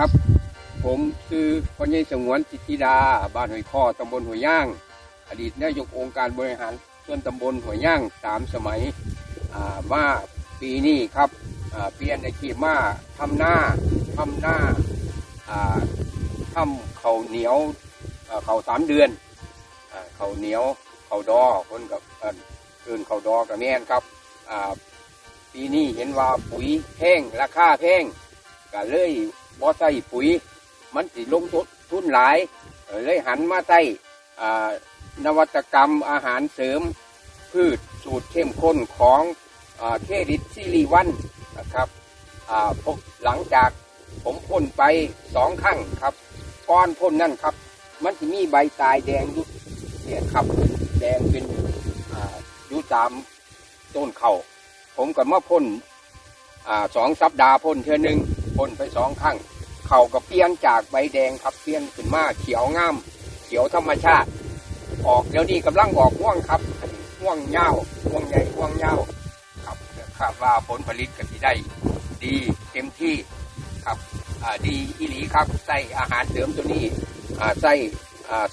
ครับ ผมคือพญสงวนจิตติดา บ้านหอยข้อตำบลหัวย่าง อดีตนายกองค์การบริหารส่วนตำบลหัวย่างสามสมัยอ่ามาปีนี้ครับเปลี่ยนอาชีพมาทำหน้าทำหน้าทำเขาเหนียวเขาสามเดือนอเขาเหนียวเขาดอคนกับเอิ้นเขาดอกับแม่นครับปีนี้เห็นว่าปุ๋ยแพงราคาแพงก็เลย บ่ใส่ปุ๋ย มันสิลงทุนหลาย เลยหันมาใส่นวัตกรรมอาหารเสริม พืชสูตรเข้มข้นของเครดิตซิริวันนะครับพวกหลังจากผมพ่นไปสองครั้งครับก้อนพ่นนั่นครับ มันจะมีใบตายแดงยุดเนี่ยครับ แดงเป็นอยู่ตามต้นเขาผมก็มาพ่น สองสัปดาห์พ่นเทือหนึ่งพ่นไปสองครั้งเขาก็เปลี่ยนจากใบแดงครับเปลี่ยนขึ้นมาเขียวงาม เขียวธรรมชาติ ออกเดี๋ยวนี้กำลังออกห่วงครับห่วงยาห่วงใหญ่ห่วงยาครับคาดว่าผลผลิตก็สิได้ ดีเต็มที่ครับดีอีหลีครับใส่อาหารเสริมตัวนี้ใส่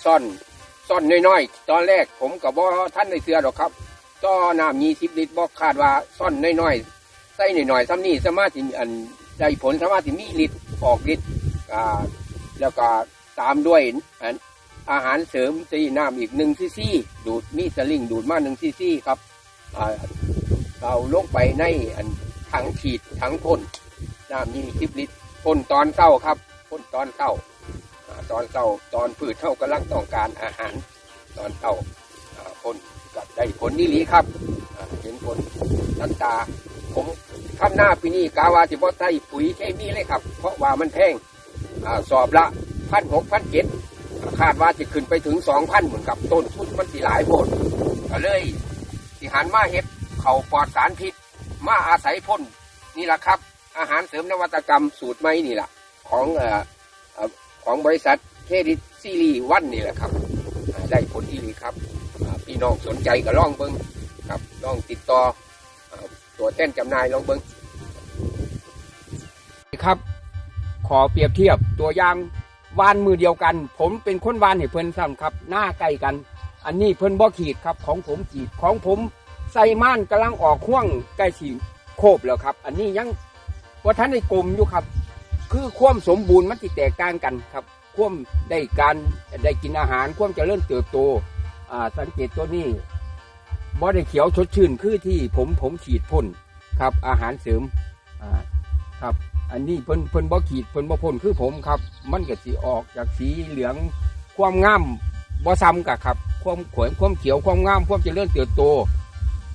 ซ่อนซ่อนน้อยๆ ตอนแรกผมกับบ่ท่านในเสือหรอกครับต่อน้ำยี่สิบลิตรบอกคาดว่าซ่อนน้อยๆ ใส่หน่อยๆซ้ำนี่สามารถที่อันได้ผลสามารถที่มีลิตรออกลิตรอ่าแล้วก็ตามด้วยอันอาหารเสริมซีน้ำอีกหนึ่งซีซีดูดมีสลิงดูดมาหนึ่งซีซีครับอ่าเราลงไปในอันถังฉีดถังพ่นน้ำยี่สิบลิตรพ่นตอนเช้าครับพ่นตอนเช้าอ่าตอนเช้าตอนพืชเท่ากำลังต้องการอาหารตอนเช้าอ่าพ่นก็ได้ผลนี่หลีครับเห็นผลทันตา ผมทำหน้าปีนี้กาวาสิบอใส่ปุ๋ยเคมีเลยครับ เพราะว่ามันแพงอสอบละพันหกพันเจ็ดคาดว่าจะขึ้นไปถึงสองพันเหมือนกับต้นทุนมันสิหลายโพดก็เลยสิหันมาเฮ็ดเขาปลอดสารพิษ มาอาศัยพ่นนี่แหละครับ อาหารเสริมนวัตกรรมสูตรใหม่นี่แหละของออของบริษัทเครดิตซีรีวันนี่แหละครับ ได้ผลดีครับพี่น้องสนใจก็ลองเบิ้งครับลองติดต่อ ตัวแทนจำนายลองเบิ้งครับ ขอเปรียบเทียบตัวอย่างวานมือเดียวกัน ผมเป็นคนวานให้เพิ่นซ้ำครับ หน้าใกล้กัน อันนี้เพิ่นบ่ขีดครับ ของผมขีดของผมใส่ม่านกำลังออกห่วงใกล้สีโคบแล้วครับ อันนี้ยังว่าท่านได้กลมอยู่ครับ คือความสมบูรณ์มันติแตกต่างกันครับความได้การได้กินอาหารความเจริญเติบโตอ่าสังเกตตัวนี้ บ่ได้เขียวชดชื่นคือที่ผมผมฉีดพ่นครับอาหารเสริมอ่าครับ อันนี้เพิ่นเพิ่นบ่ขีดเพิ่นบ่พ่นคือผมครับ มันก็สิออกจากสีเหลืองความงามบ่ซ้ำกับครับ ความขวยความเขียวความงามความเจริญเติบโต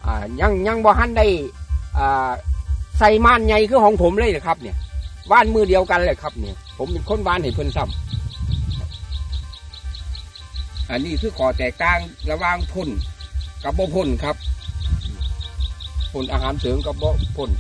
อ่ายังยังบ่ทันได้อ่าใส่ม่านใหญ่คือของผมเลยนะครับ เนี่ยว่านมือเดียวกันเลยครับเนี่ย ผมเป็นคนว่านให้เพิ่นซ้ำอันนี้คือขอแตกต่างระหว่างพ่น กับบ่พ่นครับพ่นอาหารเสริมกับบ่พ่น